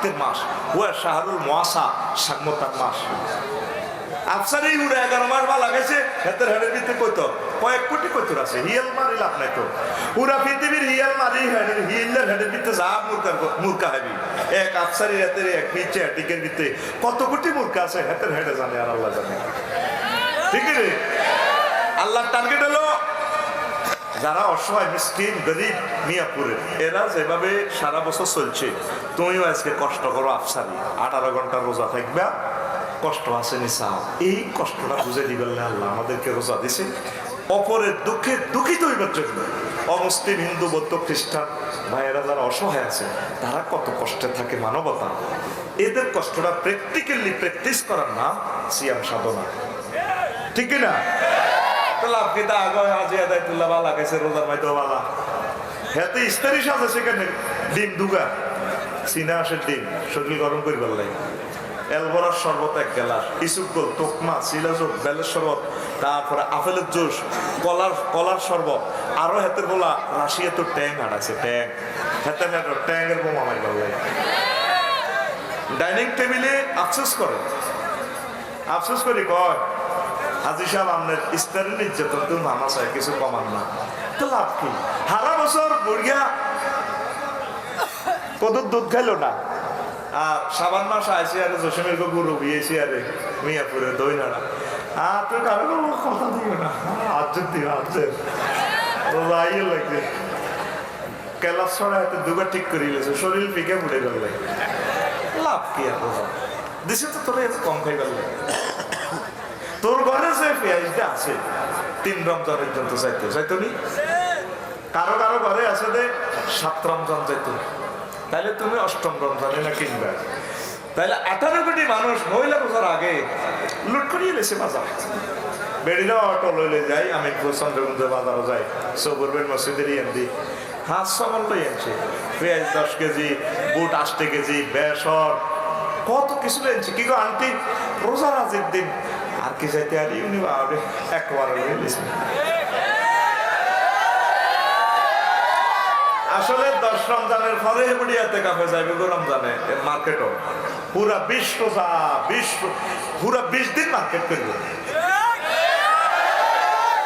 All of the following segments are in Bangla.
সাংবাদিকদের মাস, হুয়া শাহরুল মহাসা সাংমতার মাস। আফসারি উড়ে এগারো মাস বা লাগাইছে, হেতের হেডের ভিতরে কইতো, কয়েক কোটি কইতো আছে, হিয়াল মারি লাভ নাই তো। পুরা পৃথিবীর হিয়াল মারি হেডের হিয়ালের হেডের ভিতরে যা মূর্খা মূর্খা হবি। এক আফসারি হেতের এক নিচে টিকের ভিতরে কত কোটি মূর্খা আছে, হেতের হেডে জানে আর আল্লাহ জানে। ঠিক রে? আল্লাহর টার্গেট হলো যারা অসহায়, মিসকিন, গরিব, মিয়াপুরে, এরা যেভাবে সারা বছর চলছে, তুমিও আজকে কষ্ট করো, আফসারি। আঠারো ঘণ্টা রোজা থাকবে, কষ্ট আছে নিসাও এই কষ্টটা বুঝে দিবেন না আল্লাহ, আমাদেরকে রোজা দিছে। অপরের দুঃখে দুঃখিত হইবার জন্য। অমুসলিম, হিন্দু, বৌদ্ধ, খ্রিস্টান ভাইয়েরা যারা অসহায় আছে, তারা কত কষ্টে থাকে মানবতা। এদের কষ্টটা প্র্যাকটিক্যালি প্র্যাকটিস করার নাম সিয়াম সাধনা। ঠিক না? লাভ কিতা আগে বালা গেছে রোজার বালা। হেতে ইস্তারি সাজে সেখানে। ডিম দুগা। সিনা আসের ডিম, শরীর গরম করি ভালো লাগে। এলবরার শরবত এক গেলাস ইসুকল তোকমা সিলাজুক বেলের শরবত, তারপরে আপেলের জুস, কলার কলার শরবত, আরও হেতের বলা রাশিয়া তো ট্যাং হারাছে ট্যাং। হেতে হেতে ট্যাংয়ের বোমা মারি ভালো ডাইনিং টেবিলে আফসোস করে। আফসোস করি, কয়? হাজি সাহেব, আপনার ইস্তারের নির্যাতন তো মামা চাই কিছু কমান না। তো লাভ কি? হারা বছর বুড়িয়া কত দুধ খাইলো না। আর সাবান মাস আইসি আরে, জসিমের গুরু বিয়েছি আরে, মিয়াপুরে দই নাড়া আর তুই কারও কথা দিও না। আজ্জত দিও আজ্জত রাইয়ে লাগবে কেলাস ছড়া হাতে ঠিক করে গেছে শরীর পিকে ফুটে গেল। লাভ কি আর দিছে তো কম খাই গেল তোর ঘরে যে পেঁয়াজটা আছে। তিন রমজানের জন্য চাইতো চাইতো নি? কারও কারও ঘরে আছে যে সাত রমজান চাইতো তাহলে তুমি অষ্টম রমজানে না কিনবে? তাহলে আঠারো কোটি মানুষ মহিলা বছর আগে লুট করিয়ে লেছে বাজার। বেড়িরা অটো লইলে যাই আমি চন্দ্রগঞ্জ বাজারও যাই সবুরবের মসজিদের এমদি হাত সামান লই আনছে পেঁয়াজ দশ কেজি, বুট আটটি কেজি বেসর কত কিছু লেনছে। কি গো আন্টি? রোজা রাজের দিন আর কি যাইতে আর ইউনি একবার আসলে দশ রমজানের পরে বুড়িয়াতে কাপে যাইবে গো রমজানে মার্কেটও। পুরা বিশ রোজা, বিশ পুরা বিশ দিন মার্কেট করবে।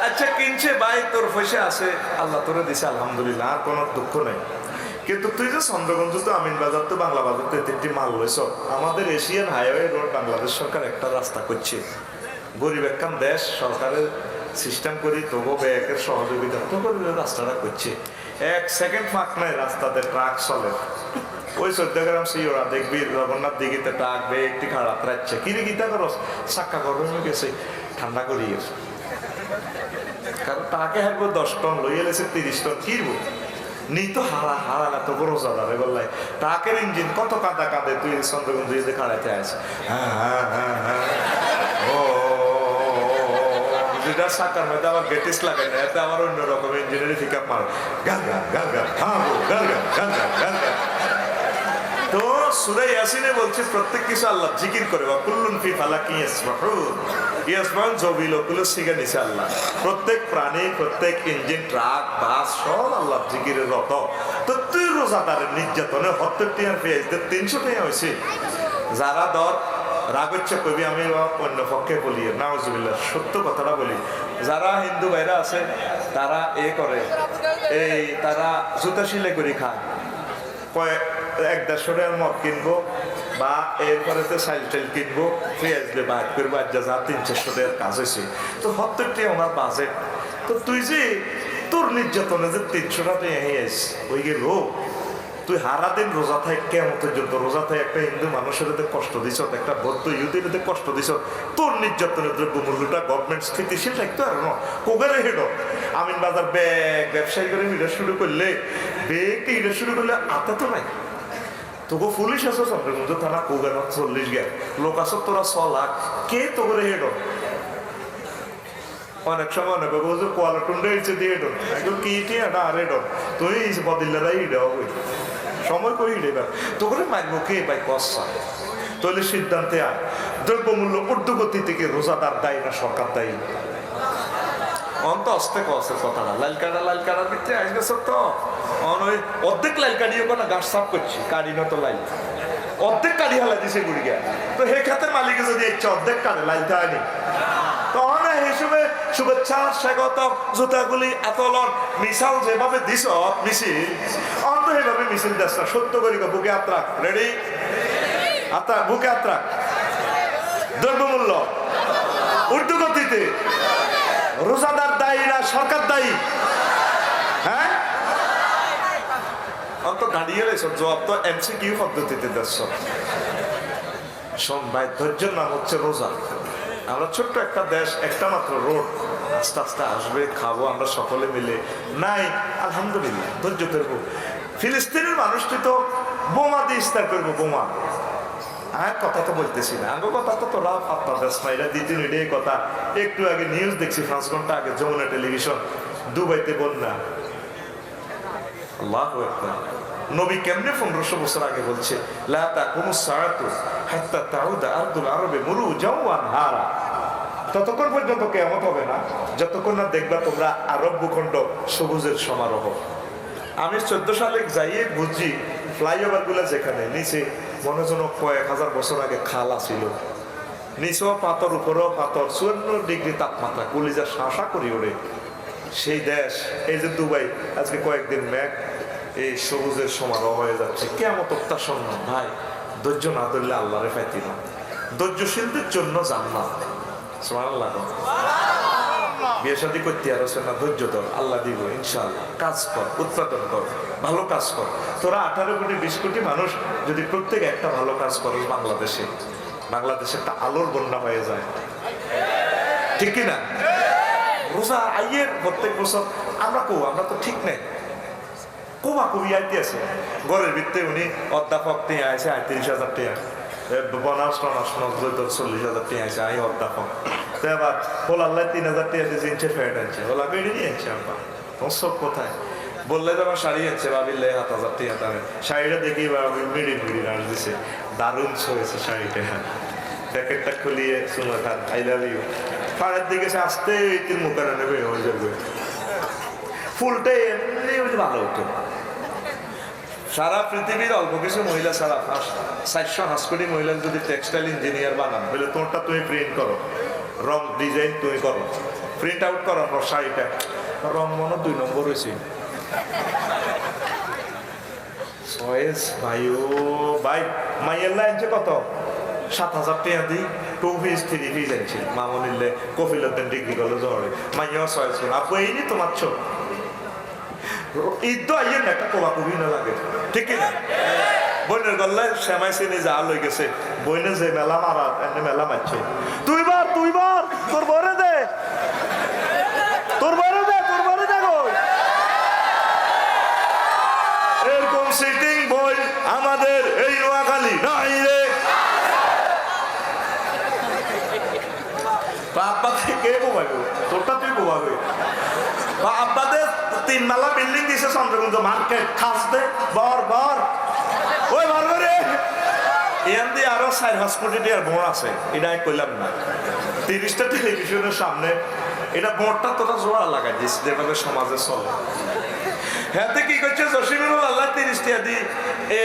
আচ্ছা কিনছে ভাই, তোর পয়সা আছে, আল্লাহ তোরে দিছে, আলহামদুলিল্লাহ, আর কোনো দুঃখ নেই। কিন্তু তুই যে চন্দ্রগঞ্জ তো আমিন বাজার তো বাংলা বাজার তো তিনটি মাল লইছ, আমাদের এশিয়ান হাইওয়ে রোড বাংলাদেশ সরকার একটা রাস্তা করছে। গরিব একখান দেশ, সরকারের সিস্টেম করি, তবু ব্যাগের সহযোগিতা তো করে রাস্তাটা করছে। এক সেকেন্ড ফাঁক নাই রাস্তাতে ট্রাক চলে। ওই চোদ্দ গ্রাম সিওরা দেখবি, জগন্নাথ দিঘিতে ট্রাক বে একটি খারাপ রাখছে কিরে গীতা করো চাক্কা গরম গেছে, ঠান্ডা করিয়ে। গেছে কারণ তাকে হারবো দশ টন, লইয়ে এলেছে তিরিশ টন কিনবো নি তো হারা হারা না তো বড় জাদারে বললাই। ট্রাকের ইঞ্জিন, কত কাঁদা কাঁদে, তুই চন্দ্রগঞ্জ দিয়ে খাড়াইতে আছে হ্যাঁ হ্যাঁ হ্যাঁ হ্যাঁ। ও যেটা সাকার মধ্যে আবার গেটিস লাগে না, এতে আমার অন্য রকম ইঞ্জিনিয়ারিং পিক আপ মার। গা গা গা গা গা গা গা গা গাল গাল গাল তো সুরে ইয়াসিনে বলছে, প্রত্যেক কিছু আল্লাহ জিকির করে। বা কুল্লুন ফি ফালাকি ইয়াসমাহুন। ইয়াসমান জবিল কুল সিগা নিছে আল্লাহ। প্রত্যেক প্রাণী, প্রত্যেক ইঞ্জিন, ট্রাক, বাস, সব আল্লাহ জিকিরের রত। তো তুই রোজাদারের নির্যাতনে সত্তর টিয়ার পেঁয়াজদের তিনশো টাকা হয়েছে। যারা দর রাগ হচ্ছে, কবি, আমি অন্য পক্ষে বলি নাওজুবিল্লাহ সত্য কথাটা বলি। যারা হিন্দু ভাইরা আছে, তারা এ করে। এই তারা জুতা সিলাই করে খায়। কয়েক এক দেড়শো টাকার মদ কিনবো, বা এরপরে তো সাইল টাইল কিনবো পেঁয়াজ দিয়ে বাদ করব আর যা তিন চারশো টাকার কাজ হয়েছে। তো সত্তরটি আমার বাজেট তো তুই যে তোর নির্যাতনে যে তিনশো টাকা আস ওই গে রোগ। তুই হারা দিন রোজা থাক কেমন পর্যন্ত রোজা থাক, একটা হিন্দু মানুষের কষ্ট দিছ, একটা বৌদ্ধ ইহুদির কষ্ট দিছ, তোর নির্যাতনের দ্রব্য মূল্যটা গভর্নমেন্ট স্থিতিশীল থাকতে আর ন। কোগারে হেড? আমিন বাজার ব্যাগ, ব্যবসায়ী করে হিটা শুরু করলে বেগকে হিটা শুরু করলে আতে তো নাই। তোকে পুলিশ আছো চন্দ্রগঞ্জ থানা কোগার চল্লিশ গে। লোক আছো তোরা ছ লাখ, কে তোকে হেড অনেক সময় অনেক বলছে কোয়ালা টুন্ডে হয়েছে দিয়ে হেড একদম কি টি এটা আর হেড তুই বদিল্লারাই হিডে হবে সময় কই হিডে এবার তোকে মারবো কে ভাই কষা তাহলে সিদ্ধান্তে আয় দ্রব্যমূল্য ঊর্ধ্বগতি থেকে রোজাদার দায়ী না সরকার দায়ী? অন্ত অস্তে কসে কথাটা। লাল কাটা লাল কাটার ভিতরে আসবে অন ওই অর্ধেক লাল কাটিও না গাছ সাফ করছি কাটি না তো লাইল অর্ধেক কাড়ি হালা দিছে গুড়িয়া তো হে খাতের মালিকে যদি ইচ্ছা অর্ধেক কাড়ে লাইতে হয়নি তখন হিসেবে শুভেচ্ছা, স্বাগত, জুতাগুলি, আতলন, মিশাল যেভাবে দিছ, মিছিল, অন্ত সেভাবে মিছিল না সত্য করি বুকে আত্রাক রেডি আত্রা বুকে আত্রাক দ্রব্যমূল্য। ঊর্ধ্বগতিতে রোজাদার দায়ী না সরকার দায়ী? হ্যাঁ? অন্ত গাড়িয়ে রয়েছে জবাব তো এমসি কিউ পদ্ধতিতে শোন ভাই ধৈর্যের নাম হচ্ছে রোজা। আমরা ছোট্ট একটা দেশ, একটা মাত্র রোড, আস্তে আস্তে আসবে, খাব, আমরা সকলে মিলে। নাই, আলহামদুলিল্লাহ, ধৈর্য ধরবো। ফিলিস্তিনের মানুষটি তো বোমা দিয়ে ইস্তার করব, বোমা। হ্যাঁ কথা তো বলতেছি না, আগে কথা তো তোরা আপনার দেশ না এটা এটাই কথা। একটু আগে নিউজ দেখছি পাঁচ ঘণ্টা আগে যমুনা টেলিভিশন, দুবাইতে বন্যা। নবী কেমনে পনেরোশো বছর আগে বলছে আরবে ততক্ষণ পর্যন্ত কেমন হবে না। যতক্ষণ না দেখবা তোমরা আরব ভূখণ্ড সবুজের সমারোহ। আমি চোদ্দ সালে যাইয়ে বুঝছি ফ্লাইওভারগুলো যেখানে, নিচে মনে যেন কয়েক হাজার বছর আগে খালা ছিল নিচেও পাথর, উপরেও পাথর, চুয়ান্ন ডিগ্রি তাপমাত্রা, কলিজা শাসা করি ওরে। সেই দেশ, এই যে দুবাই, আজকে কয়েকদিন ম্যাক এই সবুজের সমারোহ হয়ে যাচ্ছে। কেমন অত্যাসন্ন ভাই ধৈর্য না ধরলে আল্লাহরে পাইতি না। ধৈর্যশীলদের জন্য জান্নাত। সুবহানাল্লাহ বিয়ে শাদী করতে আর না ধৈর্য ধর আল্লাহ দিব ইনশাআল্লাহ। কাজ কর উৎপাদন কর ভালো কাজ কর। তোরা আঠারো কোটি বিশ কোটি মানুষ যদি প্রত্যেক একটা ভালো কাজ করো বাংলাদেশে। বাংলাদেশে একটা আলোর বন্যা হয়ে যায়। ঠিক কি না রোজা আইয়ের প্রত্যেক বছর আমরা কো আমরা তো ঠিক নেই। কোমা কবি আইতে আছে ঘরের ভিত্তে উনি অধ্যাপক নিয়ে আছে আটত্রিশ হাজার টাকা বনাস টনাস নজর চল্লিশ হাজার টাকা আছে আই অধ্যাপক তো এবার তিন হাজার টাকা দিয়ে ইঞ্চের ফ্যাট আনছে হোলা বেড়ে নিয়ে আনছে তোমার সব কোথায় বললে তো আমার শাড়ি আনছে ভাবিলে হাত হাজার টাকা দামে শাড়িটা দেখি ভাবি মিড়ি মিড়ি দিছে দারুণ ছয়েছে শাড়িটা প্যাকেটটা খুলিয়ে Suma Khan I love you ফাড়ের দিকে সে আসতে তিন মুখানে নেবে হয়ে যাবে এমনি ভালো হতো সারা পৃথিবীর অল্প কিছু মহিলা সারা চারশো হাঁস মহিলা যদি টেক্সটাইল ইঞ্জিনিয়ার বানান বলে তোমারটা তুমি প্রিন্ট করো। রং ডিজাইন তুমি করো। প্রিন্ট আউট করো আমার শাড়িটা। রং মনে দুই নম্বর হয়েছে। চয়েস ভাই ও ভাই, মাইয়ের লাইনছে কত? সাত হাজার টাকা দিই টু পিস থ্রি পিস আনছে মামনিলে কফিলতেন ডিগ্রি কলেজ মাইয়াও চয়েস করো আপু, এই তোমার চোখ। ঈদ আইয়ের না একটা কোবা কবি না লাগে। ঠিক না? বইনের গল্লায় শ্যামাই চিনি যা লই গেছে, বইনে যে মেলা মারা, এনে মেলা মারছে। তুই বার তুই বার তোর বরে দে। তোর বরে দে, তোর বরে দে এরকম সিটিং বই আমাদের এই নোয়াখালী নাই রে। আব্বা থেকে বোবাইব তোরটা তুই বোবাবি বা আব্বাদের তিন মালা বিল্ডিং দিছে চন্দ্রকুঞ্জ মার্কেট খাস দে বর বর। ওই বর করে ইয়ান দিয়ে আরও চার হসপিটালি আর বোর আছে এটা কইলাম না। তিরিশটা টেলিভিশনের সামনে, এটা বোর্ডটা তোরা জোড়া লাগাই দিস যেভাবে সমাজে চলে। হ্যাঁ কি করছে জসিমুল আল্লাহ তিরিশটা দি এ,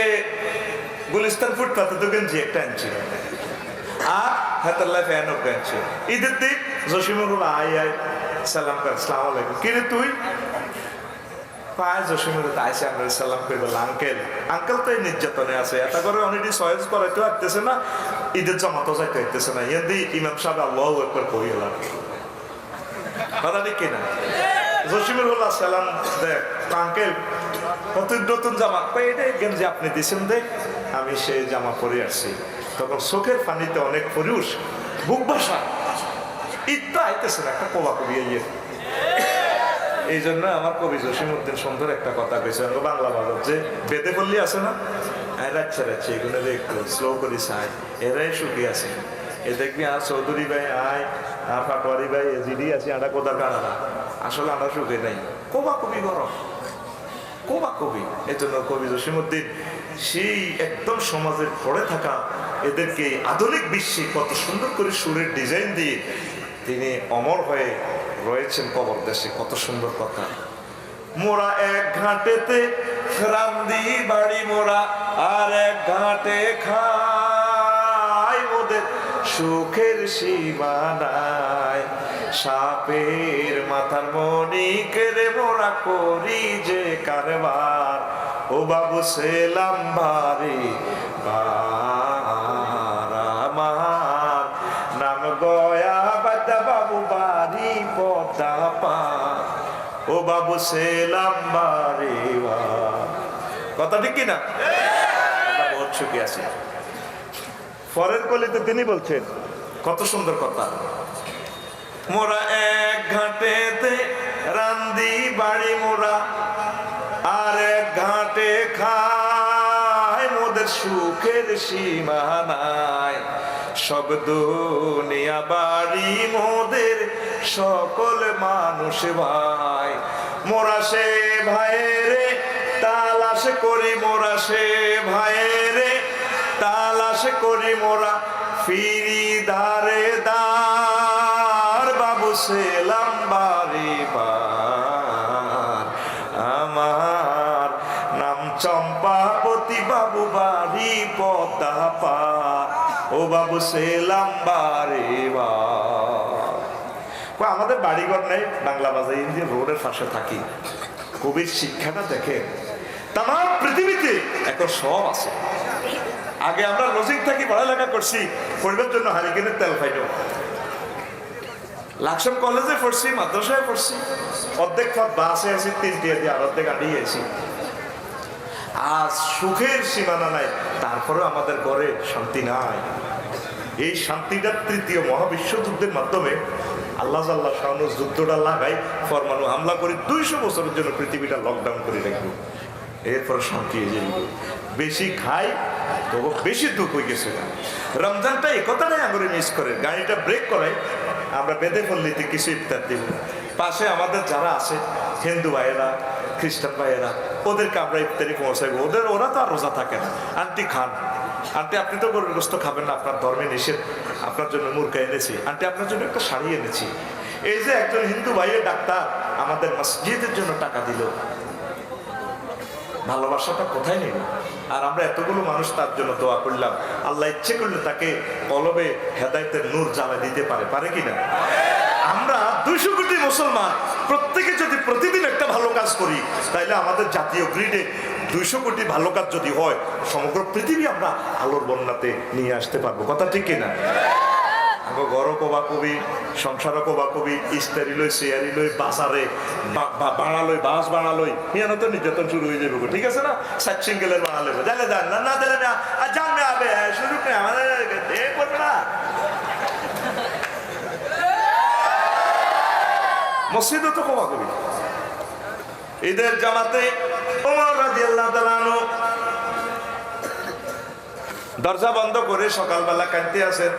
গুলিস্তান ফুটপাতে তো গেঞ্জি একটা আনছি। আর হাতাল্লাহ ফ্যান আনছে। ঈদের দিন জসিমুল আয় আয়, সালাম কর সালাম আলাইকুম। কিরে তুই? আইসে আঙ্কেল তো এই নির্যাতনে আছে এটা করে না, ঈদের না সালাম দেখ, আঙ্কেল নতুন জামা আপনি দিছেন, দেখ, আমি সেই জামা পরে আসছি। তখন চোখের পানিতে অনেক পুরুষ, বুক ভাষা ইত্যা আইতেছে না, একটা কবি ইয়ে এই জন্য আমার কবি জসিমুদ্দিন সুন্দর একটা কথা কইছে। বাংলা ভারত যে বেদে পল্লী আছে না? রাচ্ছে রাচ্ছে এগুলো একটু স্লো করি চাই এরাই সুখী আছে। এ দেখবি আর চৌধুরী ভাই, আয় আর পাটোয়ারি ভাই জিডি আছে আটা কোদার কারণা আসলে আমরা সুখে নাই। কোবা কবি গরম কোবা কবি। এই জন্য কবি জসিমুদ্দিন সেই একদম সমাজের পড়ে থাকা এদেরকে আধুনিক বিশ্বে কত সুন্দর করে সুরের ডিজাইন দিয়ে তিনি অমর হয়ে রয়েছেন কবর দেশে কত সুন্দর কথা। মোরা এক ঘাটেতে রান্দি বাড়ি মোরা, আর এক ঘাটে খাই ওদের সুখের সীমানায়। সাপের মাথার মনি মনিকের মোরা করি যে কারবার। ও বাবু সেলাম ভারি বার সেলাম কথা ঠিক কিনা? বহুত আছি। পরের কলিতে তিনি বলছেন, কত সুন্দর কথা। মোরা এক ঘাটেতে রান্দি বাড়ি মোরা, আর এক ঘাটে খায় মোদের সুখের সীমানায়। সব দুনিয়া বাড়ি মোদের সকল মানুষ ভাই মোরা সে ভাইরে তালাশ করি মোরা সে ভাইরে তালাশ করি মোরা ফিরি ধারে দার বাবু সেলাম বাড়ি বার আমার নাম চম্পাপতি বাবু বাড়ি পদ্মা পা। ও বাবু সেলাম বাড়ি বার। কই, আমাদের বাড়িঘর নেই বাংলা বাজার ইন্ডিয়া রোডের পাশে থাকি। কবির শিক্ষাটা দেখে তাম পৃথিবীতে এখন সব আছে। আগে আমরা লজিক থাকি, পড়ালেখা করছি পরিবার জন্য হারিকেনের তেল খাইল লাকসম কলেজে পড়ছি, মাদ্রাসায় পড়ছি। অর্ধেক পথ বাসে আছি তিনটি দিয়ে আর অর্ধেক আড়িয়ে আছি আজ সুখের সীমানা নাই, তারপরেও আমাদের ঘরে শান্তি নাই। এই শান্তিটা তৃতীয় মহাবিশ্বযুদ্ধের মাধ্যমে আল্লাহ আল্লাহ শাহানু যুদ্ধটা লাগাই, ফরমানু হামলা করে, দুইশো বছরের জন্য পৃথিবীটা লকডাউন করে রাখব। এরপর শান্তি যাইব। বেশি খাই, তবু বেশি দুঃখ হয়ে গেছে রমজানটা এই কথাটাই আমরা মিস করে। গাড়িটা ব্রেক করাই, আমরা বেঁধে ফেললিতে কিছু ইফতার দিব পাশে আমাদের যারা আছে, হিন্দু ভাইয়েরা, খ্রিস্টান ভাইয়েরা, ওদেরকে আমরা ইফতারি পৌঁছাইবো। ওদের, ওরা তো আর রোজা থাকে না। আন্টি খান আন্টি, আপনি তো গরুর গোস্ত খাবেন না, আপনার ধর্মে নিষেধ, আপনার জন্য মুরগা এনেছি। আন্টি, আপনার জন্য একটা শাড়ি এনেছি। এই যে একজন হিন্দু ভাইয়ের ডাক্তার আমাদের মসজিদের জন্য টাকা দিল। ভালোবাসাটা কোথায় নেই আর আমরা এতগুলো মানুষ তার জন্য দোয়া করলাম। আল্লাহ ইচ্ছে করলে তাকে কলবে হেদায়তের নূর জ্বালা দিতে পারে। পারে কিনা আমরা দুইশো কোটি মুসলমান, প্রত্যেকে যদি প্রতিদিন একটা ভালো কাজ করি, তাইলে আমাদের জাতীয় গ্রিডে দুইশো কোটি ভালো কাজ যদি হয়, সমগ্র পৃথিবী আমরা আলোর বন্যাতে নিয়ে আসতে পারব। কথা ঠিক কিনা? আগে ঘর কবা কবি সংসার কবা কবি, ইস্তারি লই, চেয়ারি লই বাসারে বাড়ালই বাস বাড়ালই হিয়ানো তো নির্যাতন শুরু হয়ে যাবে ঠিক আছে না? সাত সিঙ্গেলের বাড়ালে জানে যান, না না দিলে না, আর জানবে আবে, শুরু করে আমাদের এ করবে না। মসজিদও তো কবা কবি। ঈদের জামাতে দরজা বন্ধ করে সকালবেলা কাঁদতে আসেন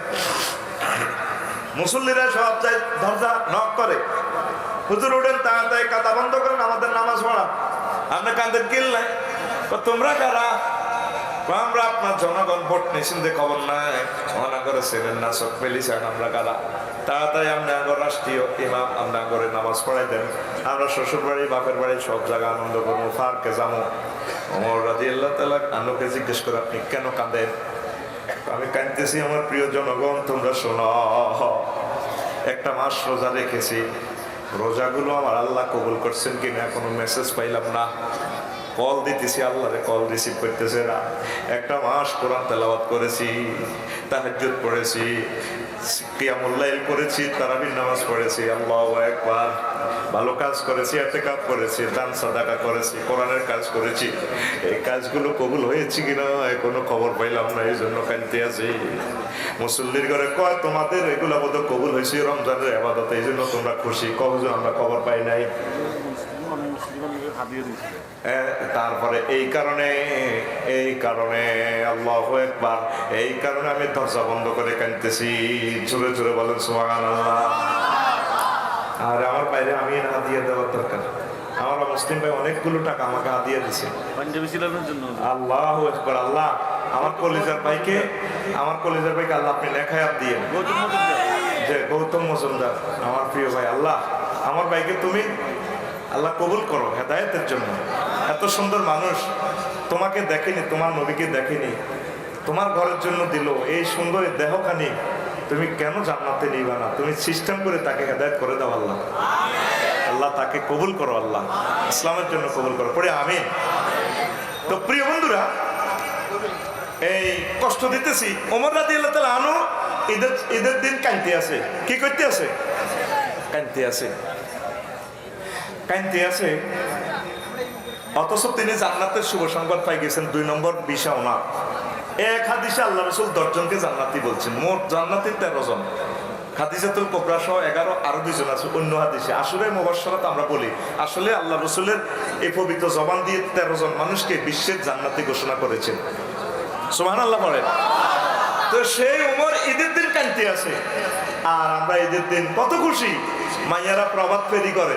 মুসল্লিরা সব যায় দরজা নক করে। হুজুর উঠেন, তাড়াতাড়ি কাদা বন্ধ করেন, আমাদের নামাজ পড়া। আপনি কাঁদের কিল নাই। তোমরা কারা? আমরা আপনার জনগণ, ভোট খবর নাই। ছিলেন না আমরা কারা? তাড়াতাড়ি আপনি আগর রাষ্ট্রীয় ইমাম আগরে নামাজ পড়াই দেন। আমরা শ্বশুর বাড়ি বাপের বাড়ি, সব জায়গা আনন্দ করব পার্কে যাব। অমর রাজি আল্লাহ তালা আনুকে জিজ্ঞেস করে, আপনি কেন কাঁদেন? আমি কাঁদতেছি আমার প্রিয় জনগণ, তোমরা শোনো। একটা মাস রোজা রেখেছি। রোজাগুলো আমার আল্লাহ কবুল করছেন কিনা কোনো মেসেজ পাইলাম না। কল দিতেছি, আল্লাহরে কল রিসিভ করতেছে না। একটা মাস কোরআন তেলাওয়াত করেছি, তাহাজ্জুদ পড়েছি কিয়ামুল্লাইল করেছি তারাবির নামাজ পড়েছি, আল্লাহ একবার ভালো কাজ করেছি এতে কাপ করেছি, দান সাদাকা করেছি, কোরআনের কাজ করেছি। এই কাজগুলো কবুল হয়েছে কিনা কোনো খবর পাইলাম না, এই জন্য কানতে আছি। মুসল্লির ঘরে কয়, তোমাদের এগুলো বোধ কবুল হয়েছে রমজানের আবাদত এই জন্য তোমরা খুশি। কব যে আমরা খবর পাই নাই। তারপরে এই কারণে এই কারণে আল্লাহ একবার এই কারণে আমি দরজা বন্ধ করে কানতেছি জোরে জোরে বলেন সুবাগান আল্লাহ আর আমার বাইরে আমি হাতিয়ে দেওয়ার দরকার। আমার মুসলিম ভাই অনেকগুলো টাকা আমাকে দিছে। আল্লাহ একবার আল্লাহ আমার কলিজার ভাইকে আমার কলিজার ভাইকে আল্লাহ আপনি লেখায় দিয়ে যে গৌতম মজুমদার আমার প্রিয় ভাই আল্লাহ আমার ভাইকে তুমি আল্লাহ কবুল করো হেদায়তের জন্য। এত সুন্দর মানুষ। তোমাকে দেখেনি, তোমার নবীকে দেখেনি। তোমার ঘরের জন্য দিল। এই সুন্দর দেহখানি তুমি কেন জান্নাতে নিবা না? তুমি সিস্টেম করে তাকে হেদায়ত করে দাও আল্লাহ। আল্লাহ তাকে কবুল করো আল্লাহ। ইসলামের জন্য কবুল করো। পরে আমি তো প্রিয় বন্ধুরা, এই কষ্ট দিতেছি। ওমর রাজি আল্লাহ তালা আনো ঈদের ঈদের দিন কানতে আছে কি করতে আছে কানতে আছে কানতে আছে। অথচ তিনি জান্নাতের শুভ সংবাদ পাই গেছেন দুই নম্বর বিষা ওনার। এক হাদিসে আল্লাহ রসুল দশজনকে জান্নাতি বলছেন, মোট জান্নাতির তেরো জন। হাদিসাতুল কোবরা সহ এগারো, আরও দুইজন আছে অন্য হাদিসে। আসলে মোবাসরাত আমরা বলি, আসলে আল্লাহ রসুলের এই পবিত্র জবান দিয়ে তেরো জন মানুষকে বিশ্বের জান্নাতি ঘোষণা করেছেন। সোহান আল্লাহ বলেন। তো সেই উমর ঈদের দিন কানতে আছে। আর আমরা ঈদের দিন কত খুশি, মাইয়ারা প্রভাত ফেরি করে।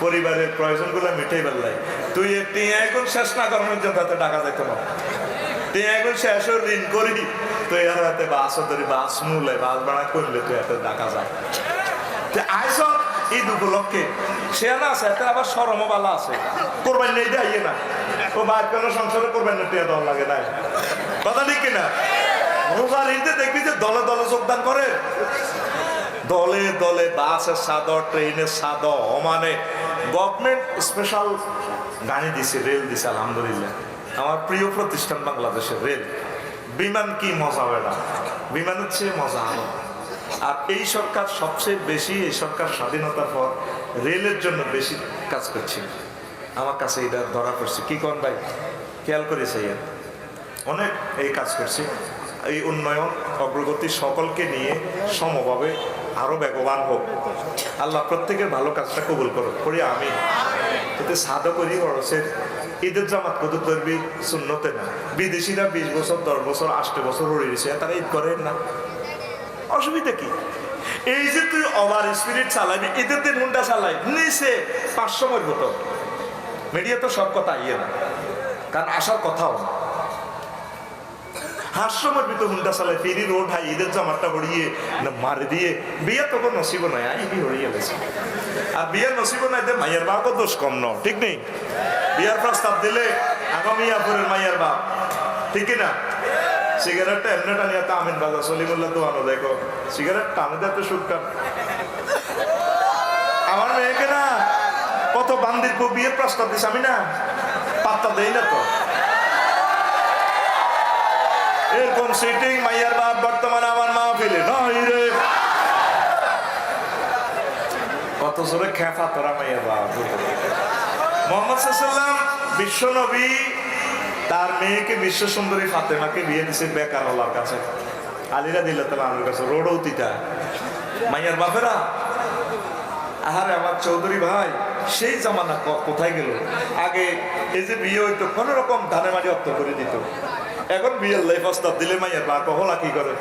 পরিবারের প্রয়োজনগুলো মিটাই বেল্লাই তুই একটি এখন শেষ না করানোর জন্য তাতে টাকা যেত না তুই এখন শেষ ঋণ করি তুই আর হাতে বাস ধরি বাস বাস ভাড়া করলে তুই যায় আইস ঈদ উপলক্ষে। সে না আছে, এতে আবার বালা আছে। নেই দিয়ে না। ও বাইর সংসারে কোরবানি টিয়া দল লাগে নাই কথা ঠিক কিনা? রোজার ঈদে দেখবি যে দলে দলে যোগদান করে। দলে দলে বাসের সাদর ট্রেনের সাদর মানে গভর্নমেন্ট স্পেশাল গাড়ি দিছে, রেল দিছে, আলহামদুলিল্লাহ। আমার প্রিয় প্রতিষ্ঠান বাংলাদেশের রেল। বিমান কি মজা বেড়া বিমানের চেয়ে মজা। আলো আর এই সরকার সবচেয়ে বেশি, এই সরকার স্বাধীনতার পর রেলের জন্য বেশি কাজ করছে। আমার কাছে এটা ধরা পড়ছে। কি কোন ভাই? খেয়াল করেছে ইয়া অনেক এই কাজ করছে। এই উন্নয়ন, অগ্রগতি সকলকে নিয়ে সমভাবে আরও বেগবান হোক। আল্লাহ প্রত্যেকের ভালো কাজটা কবুল করো করি আমি এতে সাদা করি খরচের ঈদের জামাত কত করবি শূন্যতে না। বিদেশিরা বিশ বছর, দশ বছর আষ্ট বছর হয়ে গেছে, তারা ঈদ করেন না। অসুবিধা কি? এই যে তুই ওভার স্পিরিট চালাবি, ঈদের দিন হুন্ডা চালাই নিচে পাঁচশো মরবো তো মিডিয়া তো সব কথা ইয়ে না। কারণ আসার কথাও না। হাস্যমর ভিতর দিয়ে নয় আই নাই দে দোষ কম ন ঠিক নেই বিয়ার প্রস্তাব দিলে আগামী আপুরের মাইয়ার বাপ ঠিক না সিগারেটটা এমনি টানিয়া আমিন বাজার সলিমুল্লাহ আনো দেখো সিগারেট টানে দেয় তো আমার মেয়েকে না কত বান্দির বিয়ের প্রস্তাব দিস আমি না পাত্তা দেই না তো। এরকম সিটিং মাইয়ার বাপ বর্তমানে আমার মা ফেলে নয় রে। কত জোরে খেফা তোরা মাইয়ার বাপ। মোহাম্মদ সাল্লাম বিশ্ব নবী, তার মেয়েকে বিশ্ব সুন্দরী ফাতেমাকে বিয়ে দিছে বেকার আল্লাহর কাছে। আলিরা দিল তালা আমার কাছে, রোড অতিটা। মাইয়ার বাপেরা, আহারে আমার চৌধুরী ভাই, সেই জামানা কোথায় গেল? আগে এই যে বিয়ে হইতো কোন রকম ধানে মারি অর্থ করে দিত। এখন বিয়ের লাইফ প্রস্তাব দিলে মাইয়ের বা কহলা কি করে?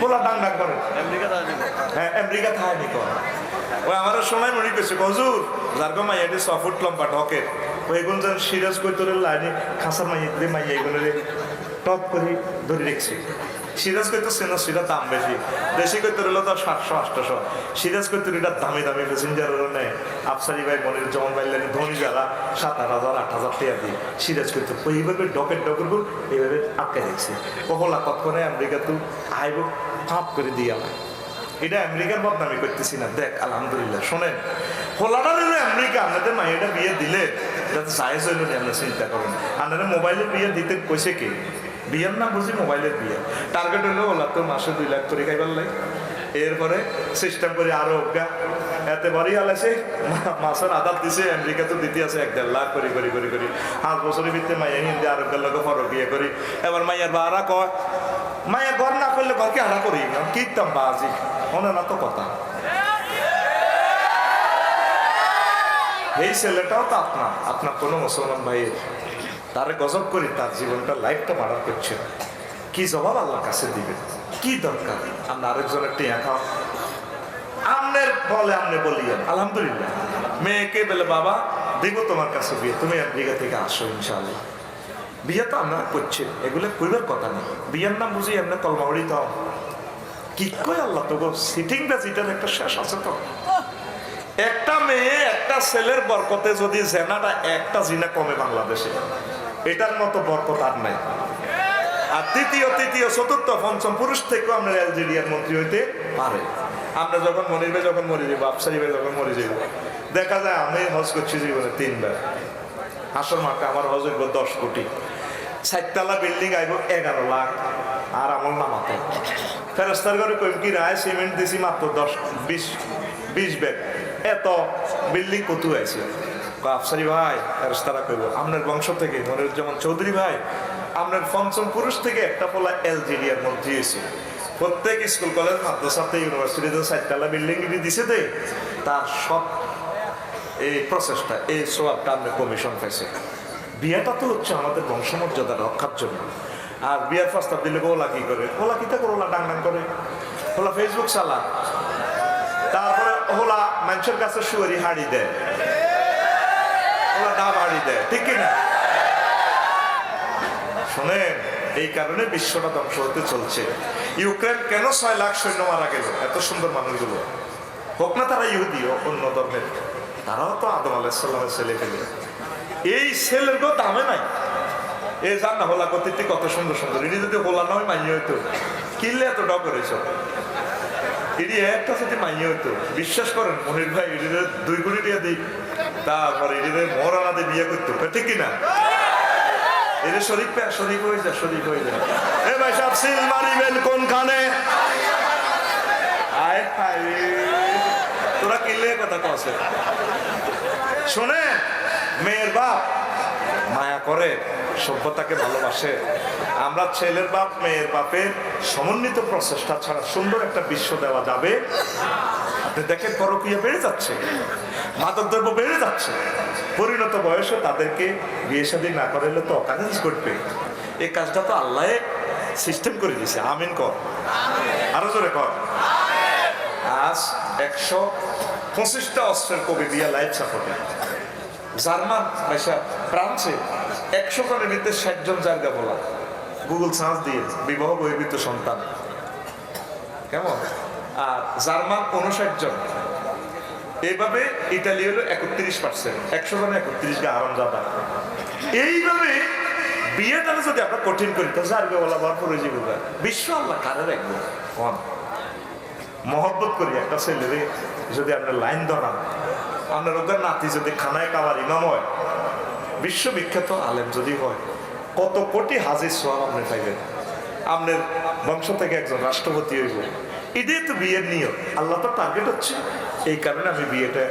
পোলা ডাং ডাং করে হ্যাঁ আমেরিকা থায় নি কর ওই আমার সময় মনে করছে হজুর যার গো মাইয়া দিয়ে সফুট লম্বা ঢকে ওই এগুন যেন সিরাজ কই তোর লাইনে খাসা মাইয়া দিয়ে মাইয়া এগুলো টপ করে ধরে রেখছে। সিরাজ কই তো সেনা সেটা দাম বেশি। দেশি কই তোর হলো তো সাতশো, আটশো। সিরাজ কই তোর এটা দামি দামি প্যাসেঞ্জার নেয় আফসারি ভাই, মনির জমন ভাই লাগে ধনী যারা, সাত আট হাজার আট হাজার টাকা দিয়ে সিরাজ কই তো এইভাবে ডকের ডকের এইভাবে আটকে দেখছে কহলা কতক্ষণে আমেরিকা তো আইব ফাঁপ করে দিয়ে আমার এটা আমেরিকার বদনামি করতেছি না। দেখ, আলহামদুলিল্লাহ, শোনেন। হোলাটা হলো আমেরিকা, আপনাদের মায়েরা বিয়ে দিলে যাতে সাইজ হইল নি, আপনার চিন্তা করেন। আপনারা মোবাইলে বিয়ে দিতে কইছে কি? বিয়ের না বুঝি মোবাইলের বিয়ে। টার্গেট হলো ওলা তো মাসে দুই লাখ করে খাইবার লাগে। এরপরে সিস্টেম করে আরও অজ্ঞা এতে বাড়ি আলাইছে মাসের আদার দিছে আমেরিকা তো দিতে আছে এক দেড় লাখ করে করে করে করে। পাঁচ বছরের ভিতরে মাইয়া হিন্দি আরও লোক ফরক বিয়ে করি। এবার মাইয়ার বারা কয়, মাইয়া ঘর না করলে ঘরকে হারা করি না কীর্তাম বাজি মনে না তো কথা। এই ছেলেটাও তো আপনার আপনার কোনো মুসলমান ভাইয়ের। তারে গজব করি তার জীবনটা লাইফটা মার্ডার করছে। কি জবাব আল্লাহর কাছে দিবে? কি দরকার? আমরা আরেকজনের টিয়া খাওয়া আমনের বলে আমনে বলিয়েন আলহামদুলিল্লাহ। মেয়েকে বলে, বাবা, দিব তোমার কাছে বিয়ে। তুমি আমেরিকা থেকে আসো ইনশাআল্লাহ। বিয়ে তো আমরা করছি। এগুলো কইবার কথা না বিয়ের নাম বুঝি এমনি কলমাউড়ি তো কি কয় আল্লাহ তো সিটিং দা একটা শেষ আছে তো। একটা মেয়ে, একটা ছেলের বরকতে যদি জেনাটা একটা জিনা কমে বাংলাদেশে এটার মতো বরকত আর নাই। আর তৃতীয় তৃতীয়, চতুর্থ, পঞ্চম পুরুষ থেকেও আমরা অ্যালজেরিয়ার মন্ত্রী হইতে পারে। আমরা যখন মরিবে, যখন মরে যাব আফসারিবে যখন মরে যাব দেখা যায় আমি হজ করছি জীবনে তিনবার। আসল মাঠে আমার হজ হইব দশ কোটি। চারতলা বিল্ডিং আইব এগারো লাখ। আর আমার নামাতে। ফেরস্তার ঘরে কইম, কি রায়? সিমেন্ট দিছি মাত্র দশ, বিশ বিশ ব্যাগ। এত বিল্ডিং কত আছে আফসারি ভাই তারা কইব। আপনার বংশ থেকে, মনিরুজ্জামান চৌধুরী ভাই আপনার পঞ্চম পুরুষ থেকে একটা পোলা এলজেরিয়ার মন্ত্রী হয়েছে প্রত্যেক স্কুল, কলেজ মাদ্রাসাতে ইউনিভার্সিটিতে চারতলা বিল্ডিং দিছে দে তার সব এই প্রসেসটা এই সোয়াবটা আমরা কমিশন পাইছে। বিয়েটা তো হচ্ছে আমাদের বংশমর্যাদা রক্ষার জন্য। আর বিয়ের প্রস্তাব দিলে ওলা কি করে? ওলা কিতা করে? ওলা ডাং করে। ওলা ফেসবুক চালা তারপরে ওলা মানুষের কাছে শুয়ারি হাড়ি দেয়। দেয়, ঠিক কিনা? শোনেন, এই কারণে বিশ্বটা ধ্বংস হতে চলছে। ইউক্রেন কেন ছয় লাখ সৈন্য মারা গেল? এত সুন্দর মানুষগুলো। হোক না তারা ইহুদি অন্য ধর্মের, তারাও তো আদম আলাহিসাল্লামের ছেলে ফেলে এই ছেলের গো দামে নাই। এই জান না, হোলা কতিটি কত সুন্দর সুন্দর। এটি যদি হোলা নয়, মাইয়ে হইতো। কিনলে এত ডক করেছ এটি একটা সাথে মাইয়ে হইতো। বিশ্বাস করেন, মনির ভাই এটিতে দুই কোটি টাকা দিই। তারপরে মরানা দিয়ে বিয়ে করতো ঠিক কিনা? এদের শরীফ পে শরীফ হয়ে যা শরীফ হয়ে যা এ ভাই, সব সিল মারিবেন কোনখানে? আয় হায়। তোরা কিনলে কথা কসে। শোনে, মেয়ের বাপ মায়া করে, সভ্যতাকে ভালোবাসে। আমরা ছেলের বাপ, মেয়ের বাপের সমন্বিত প্রচেষ্টা ছাড়া সুন্দর একটা বিশ্ব দেওয়া যাবে। দেখেন পরকীয়া বেড়ে যাচ্ছে মাদকদ্রব্য বেড়ে যাচ্ছে। পরিণত বয়সে তাদেরকে বিয়ে শাদী না করাইলে তো অকারেন্স ঘটবে। এই কাজটা তো আল্লাহ সিস্টেম করে দিয়েছে। আমিন কর। আরও জোরে কর। আজ একশো পঁচিশটা অস্ত্রের কবি দিয়া লাইফ সাপোর্টে। জার্মান ভাষা ফ্রান্সে একশো জনের ভিতরে ষাট জন জায়গা বলা। গুগল সার্চ দিয়ে বিবাহ বহির্ভূত সন্তান। কেমন? আর জার্মান উনষাট জন। এইভাবে ইটালি হলো একত্রিশ পার্সেন্ট একশো জনে একত্রিশ আরাম জাদা। এইভাবে বিয়েটা যদি আমরা কঠিন করি, তো জার্গে বলা ভরপুর হয়ে যাব। বিশ্ব আল্লাহ কারে রাখব? মহব্বত করি একটা ছেলেরে যদি আপনার লাইন ধরান আপনার ওদের নাতি যদি খানায় কাবার ইমাম হয়, বিশ্ববিখ্যাত আলেম যদি হয়, কত কোটি হাজির সোয়াব আপনি পাইবেন। আপনার বংশ থেকে একজন রাষ্ট্রপতি হইব। এটাই তো বিয়ের নিয়ম। আল্লাহ তো টার্গেট হচ্ছে। এই কারণে আমি বিয়েটা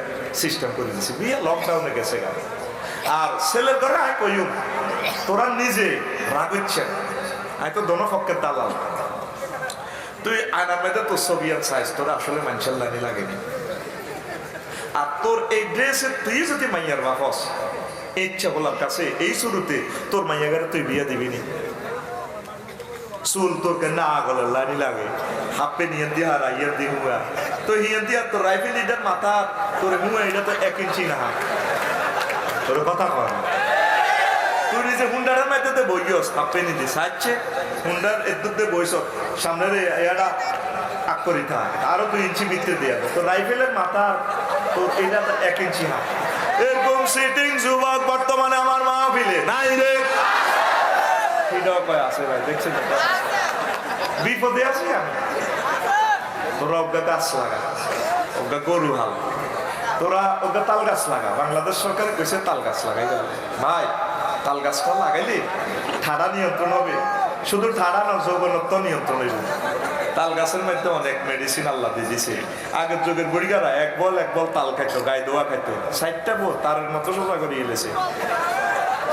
সিস্টেম করে দিচ্ছি বিয়ে লকডাউনে গেছে আর ছেলের ঘরে আয় কইম তোরা নিজে রাগ হচ্ছে আয় তো দোনো পক্ষের দালাল। তুই আয়নার মধ্যে তোর ছবি আর সাইজ তোর আসলে মানুষের লাইনে লাগেনি। আর তোর এই ড্রেসে তুই যদি মাইয়ার বাপস ইচ্ছা বলার কাছে এই শুরুতে তোর মাইয়াগারে তুই বিয়ে দিবি নি। চুল তোর না আগলের লাইনি লাগে। আর আইয়ার দিয়ে হুয়া। তো দিয়ে তোর রাইফেল মাথা, তোর হুয়া এটা তো এক ইঞ্চি না। তোর কথা তুই নিজে হুন্ডারের হুন্ডার এদ্দুর দিয়ে বইস সামনের এয়াটা আক করি থাক আরও দুই ইঞ্চি ভিতরে দিয়ে তো রাইফেলের মাথা তো এটা তো এক ইঞ্চি হাত এরকম সিটিং যুবক বর্তমানে আমার মাহফিলে নাই রে। এটাও কয়, আছে ভাই, দেখছেন? বিপদে আছি আমি। তোরা অজ্ঞা গাছ লাগা অজ্ঞা গরু হাল। তোরা ওটা তাল গাছ লাগা। বাংলাদেশ সরকার কইছে তাল গাছ লাগাই ভাই, তাল গাছটা লাগাইলে ঠাডা নিয়ন্ত্রণ হবে। শুধু ঠাডা না, যৌবনত্ব নিয়ন্ত্রণ হইব। তাল গাছের মধ্যে অনেক মেডিসিন আল্লাহ দিছে। আগের যুগের বুড়িগারা এক বল এক বল তাল খাইতো, গায়ে দোয়া খাইতো। ষাটটা বল তার মতো সোজা করে গেলেছে।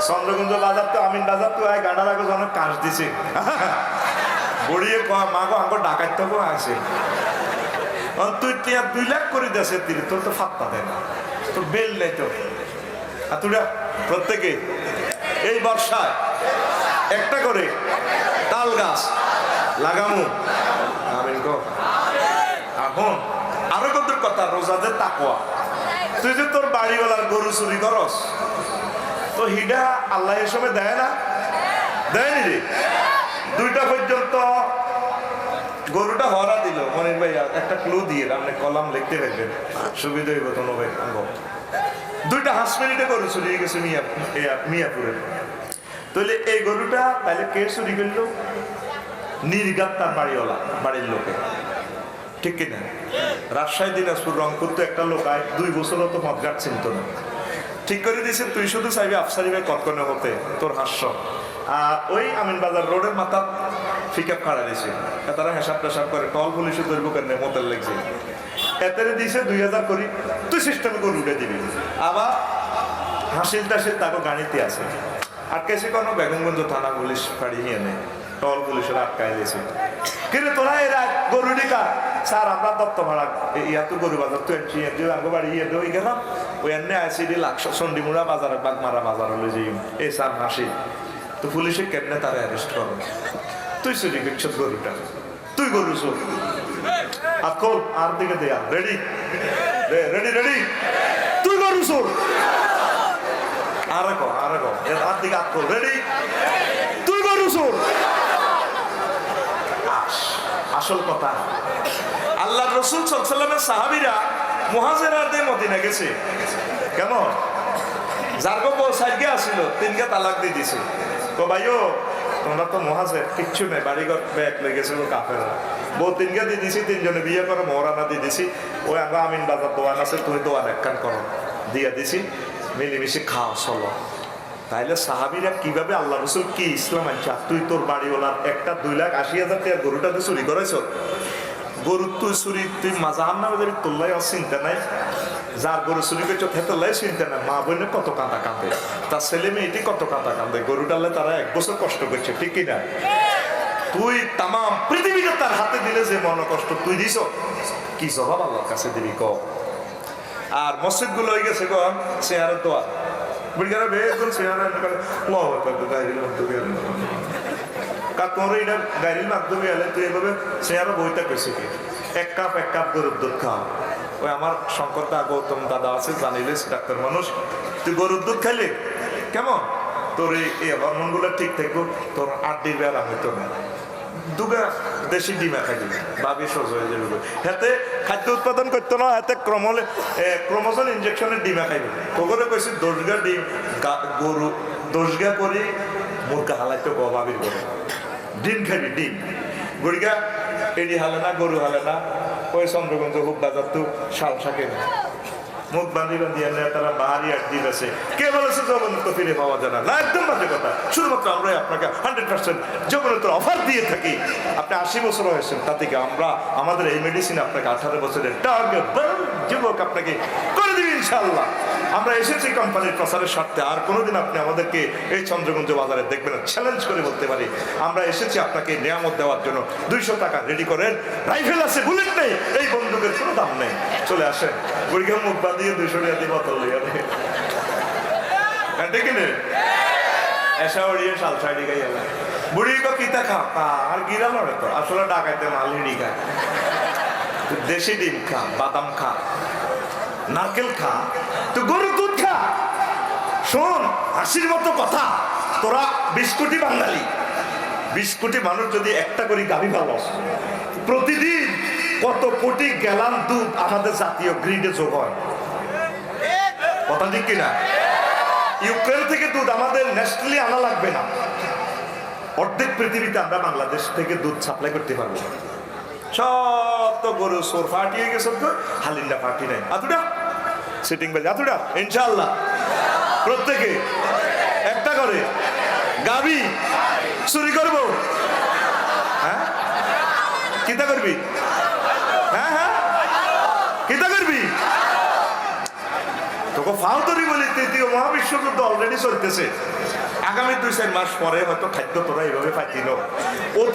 চন্দ্রকুঞ্জ বাজার তো আমিন বাজার তো আয় গান্ডার আগে অনেক কাঁচ দিছে। বড়িয়ে মা মাগো আঙ্গ ডাকাত তো আছে? তুই টিয়া দুই লাখ করে দেছে তিনি তোর তো ফাত্তা দেয় না, তোর বেল নেই তো। আর তুই প্রত্যেকে, এই বর্ষায় একটা করে তাল গাছ লাগামু। আমিন কো এখন আরও কত কথা, রোজাদের তাকওয়া। তুই যে তোর বাড়িওয়ালার গরু চুরি করস তো হিডা আল্লাহ সময় দেয় না? দেয়নি রে? দুইটা পর্যন্ত গরুটা হরা দিল। মনির ভাই, একটা ক্লু দিয়ে আপনি কলাম লিখতে রাখবেন। সুবিধা হইব নবে আঙ্গ। দুইটা হাঁস মিনিটে গরু চুরি গেছে মিয়াপুরে। তাহলে এই গরুটা তাহলে কে চুরি করল? নির্গাত তার বাড়িওয়ালা, বাড়ির লোকে। ঠিক কিনা? রাজশাহী, দিনাজপুর, রংপুর তো একটা লোক আয়। দুই বছর তো মদগাট চিনত না। ঠিক করে দিয়েছে তুই শুধু চাইবি আফসারি ভাই কনকনে হতে, তোর হাস্য। আর ওই আমিন বাজার রোডের মাথা ফিক আপ খাড়া দিয়েছে তারা হেসাব টেসাব করে টল পুলিশে ধরবো কেন মোতের লেগছে এতে দিয়েছে দুই হাজার করি তুই সিস্টেমে করে উঠে দিবি? আবার হাসিল টাসিল তাকে গাড়িতে আছে। আটকাইছে কোনো বেগমগঞ্জ থানা পুলিশ ফাড়ি নিয়ে নেয় টল পুলিশের আটকাই দিয়েছে। কিন্তু তোরা এরা গরু ডিকা স্যার, আমরা দত্ত ভাড়া ইয়া তো গরু বাজার তো এনছি এনজি আঙ্গো বাড়ি ইয়ে দই গেলাম। লাক্ষ চন্ডিমুড়া বাজার, বাগমারা বাজার হলে যে এই স্যার হাসি তো পুলিশে কেমনে তারা অ্যারেস্ট তুই চুরি গরুটা তুই গরু চোর আর দিকে দেয়া রেডি রেডি রেডি তুই গরু চোর আসল কথা। আল্লাহ রসুল সাহাবিরা মহাজেরাদের মদিনা গেছে। কেমন? যার গো বউ সাইডে আসিল, তিনকে তালাক দিয়ে দিছে। তো ভাইও তোমরা তো মহাজের, কিচ্ছু নেই, বাড়িঘর ব্যাগ লেগেছিল কাপেরা বউ তিনকে দিয়ে দিছি, তিনজনে বিয়ে করে মহারানা দিয়ে দিছি। ওই আমরা আমিন বাজার দোয়ান আছে, তুমি দোয়ান একখান করো। দিয়ে দিছি, মিলেমিশে খাও, চলো। তাইলে সাহাবিরা কীভাবে আল্লাহ রসুল কি ইসলাম আনছে? তুই তোর বাড়িওয়ালার একটা দুই লাখ আশি হাজার টাকা গরুটা তুই চুরি করেছ। গরু তুই চুরি, তুই মাজাহার নামে যদি তোল্লাই চিন্তা নাই, যার গরু চুরি করছ থেতলাই চিন্তা নাই। মা বোনে কত কাঁদা কাঁদে, তার ছেলে মেয়েটি কত কাঁদা কাঁদে। গরুটালে তারা এক বছর কষ্ট করছে, ঠিক কিনা? তুই তাম পৃথিবীকে তার হাতে দিলে যে মন কষ্ট তুই দিছ, কি জবাব আল্লাহর কাছে দিবি ক? আর মসজিদগুলো হয়ে গেছে গো, চেয়ারের দোয়া। বেগুন চেয়ারে লহ গাড়ির মাধ্যমে কার তোর এটা গাড়ির মাধ্যমে এলে তুই এভাবে চেয়ারে বইটা কইছে কি এক কাপ এক কাপ গরুর দুধ খাও ওই আমার শঙ্করদা গৌতম দাদা আছে জানিলে ডাক্তার মানুষ তুই গরুর দুধ খাইলে কেমন তোর এই হরমোনগুলো ঠিক থাকব তোর আড্ডির বেড়া হইতো না দুগা দেশি ডিমা খাইলি বাবি সহজ হয়ে যাবে হাতে খাদ্য উৎপাদন করতো না হাতে ক্রমলে ক্রমোজন ইঞ্জেকশনের ডিমা খাইবে তোকে কইছি দশগা ডিম গা- গরু দশগা করে মুরগা হালাইতে বাবির গরু ডিম খাবি ডিম গড়িগা এডি হালে না, গরু হালে না, ওই চন্দ্রগঞ্জ খুব বাজার তো শাল শাকে। মুখ বান্ধি বান্ধি এনে তারা বাহারি আর দিন আছে কে বলেছে জগন্নাথ ফিরে পাওয়া যায় না? একদম বাজে কথা। শুধুমাত্র আমরাই আপনাকে হান্ড্রেড পার্সেন্ট জগন্নাথ অফার দিয়ে থাকি। আপনি আশি বছর হয়েছেন তা থেকে আমরা, আমাদের এই মেডিসিন আপনাকে আঠারো বছরের টার্গেট যুবক আপনাকে করে দিবি ইনশাল্লাহ আমরা এসেছি কোম্পানির প্রচারের স্বার্থে। আর কোনোদিন আপনি আমাদেরকে এই চন্দ্রগঞ্জ বাজারে দেখবেন চ্যালেঞ্জ করে বলতে পারি। আমরা এসেছি আপনাকে নিয়ামত দেওয়ার জন্য। দুইশো টাকা রেডি করেন। রাইফেল আছে বুলেট নেই। এই বন্দুকের কোনো দাম নেই। চলে আসেন। বুড়িকে মুখ বাঁধিয়ে দুইশো টাকা দিয়ে বোতল লিয়ে ঠিক নেই এসা ওড়িয়ে শাল শাড়ি গাই এলা বুড়ি কিতা খা? আর গিরা লড়ে তো। আসলে ডাকাইতে মাল হিড়ি খায়। দেশি ডিম খা, বাদাম খা, নারকেল খা তো গরুর দুধ খা। শোন, হাসির মতো কথা, তোরা বিশ বাঙালি। বিশ কোটি মানুষ যদি একটা করে গাভী ভালো প্রতিদিন কত কোটি গ্যালান দুধ আমাদের জাতীয় গ্রিডে যোগ হয়। কথা ঠিক কিনা? ইউক্রেন থেকে দুধ আমাদের ন্যাশনালি আনা লাগবে না। অর্ধেক পৃথিবীতে আমরা বাংলাদেশ থেকে দুধ সাপ্লাই করতে পারব। সব তো গরু সোর ফাটি হয়ে গেছে তো হালিন্ডা ফাটি নাই। আতুডা সিটিং বাজে আতুডা ইনশাল্লাহ প্রত্যেকে, একটা করে। গাবি, চুরি করব। হ্যাঁ? কিতা করবি? হ্যাঁ হ্যাঁ? কিতা করবি? তোকে ফাউতরি বলি, তৃতীয় মহাবিশ্বযুদ্ধ অলরেডি চলতেছে। আগামী দুই চার মাস পরে হয়তো খাদ্য তোরা এইভাবে পাইছিল অতি